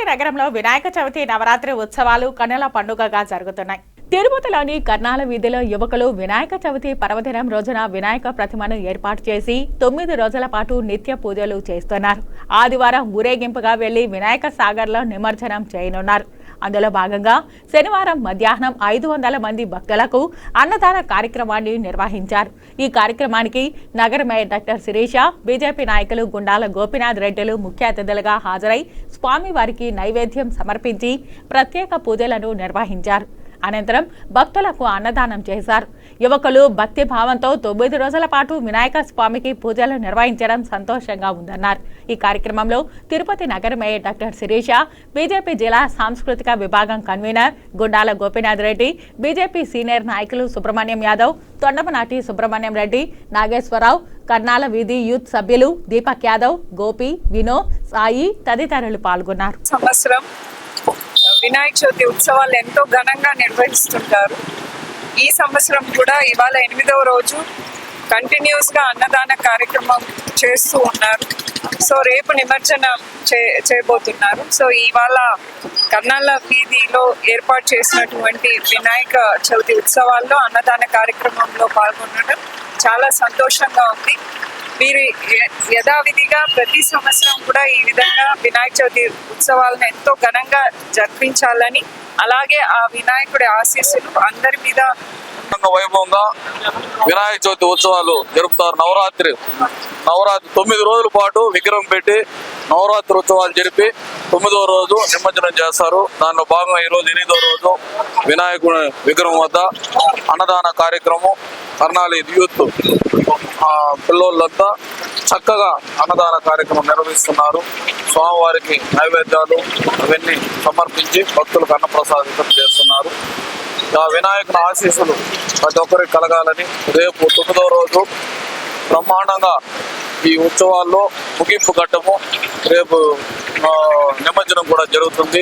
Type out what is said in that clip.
తిరుపతి నగరంలో వినాయక చవితి నవరాత్రి ఉత్సవాలు కన్నుల పండుగగా జరుగుతున్నాయి. తిరుపతిలోని కర్ణాల వీధిలో యువకులు వినాయక చవితి పర్వదినం రోజున వినాయక ప్రతిమను ఏర్పాటు చేసి తొమ్మిది రోజుల పాటు నిత్య పూజలు చేస్తున్నారు. ఆదివారం ఊరేగింపుగా వెళ్ళి వినాయక సాగర్లో నిమజ్జనం చేయనున్నారు. అందులో భాగంగా శనివారం మధ్యాహ్నం ఐదు వందల మంది భక్తులకు అన్నదాన కార్యక్రమాన్ని నిర్వహించారు. ఈ కార్యక్రమానికి నగర మేయర్ డాక్టర్ శిరీష బీజేపీ నాయకులు గుండాల గోపీనాథ్ రెడ్డిలు ముఖ్య అతిథులుగా హాజరై స్వామివారికి నైవేద్యం సమర్పించి ప్రత్యేక పూజలను నిర్వహించారు. అనంతరం భక్తులకు అన్నదానం చేశారు. యువకులు భక్తి భావంతో తొమ్మిది రోజుల పాటు వినాయక స్వామికి పూజలు నిర్వహించడం సంతోషంగా ఉందన్నారు. ఈ కార్యక్రమంలో తిరుపతి నగర మేయర్ డాక్టర్ శిరీష బీజేపీ జిల్లా సాంస్కృతిక విభాగం convener Gundala Gopinath Reddy BJP senior నాయకులు సుబ్రహ్మణ్యం యాదవ్ తొండమనాటి సుబ్రహ్మణ్యం రెడ్డి నాగేశ్వరరావు కర్నాల వీధి యూత్ సభ్యులు దీపక్ యాదవ్ గోపి వినో సాయి తదితరులు పాల్గొన్నారు. సంవత్సరం వినాయక చవితి ఉత్సవాలు ఎంతో ఘనంగా నిర్వహిస్తుంటారు. ఈ సంవత్సరం కూడా ఇవాళ ఎనిమిదవ రోజు కంటిన్యూస్గా అన్నదాన కార్యక్రమం చేస్తూ ఉన్నారు. సో రేపు నిమజ్జనం చే చేయబోతున్నారు. సో ఇవాళ కర్నాల వీధిలో ఏర్పాటు చేసినటువంటి వినాయక చవితి ఉత్సవాల్లో అన్నదాన కార్యక్రమంలో పాల్గొనడం చాలా సంతోషంగా ఉంది. మీరు యథావిధిగా ప్రతి సంవత్సరం కూడా ఈ విధంగా వినాయక చవితి ఉత్సవాలను ఎంతో ఘనంగా జరిపించాలని అలాగే ఆ వినాయకుడి ఆశీస్సులు అందరి మీద వైభవంగా వినాయక చవితి ఉత్సవాలు జరుపుతారు. నవరాత్రి నవరాత్రి తొమ్మిది రోజుల పాటు విగ్రహం పెట్టి నవరాత్రి ఉత్సవాలు జరిపి తొమ్మిదో రోజు నిమజ్జనం చేస్తారు. దానిలో భాగంగా ఈరోజు ఎనిమిదో రోజు వినాయకుని విగ్రహం వద్ద అన్నదాన కార్యక్రమం కర్ణాలి యూత్ ఆ, పిల్లోళ్ళంతా చక్కగా అన్నదాన కార్యక్రమం నిర్వహిస్తున్నారు. స్వామివారికి నైవేద్యాలు అవన్నీ సమర్పించి భక్తులకు అన్నప్రసాదితం చేస్తున్నారు. ఆ వినాయకుని ఆశీస్సులు ప్రతి ఒక్కరికి కలగాలని రేపు తొమ్మిదో రోజు బ్రహ్మాండంగా ఈ ఉత్సవాల్లో ముగింపు ఘట్టము రేపు నిమజ్జనం కూడా జరుగుతుంది.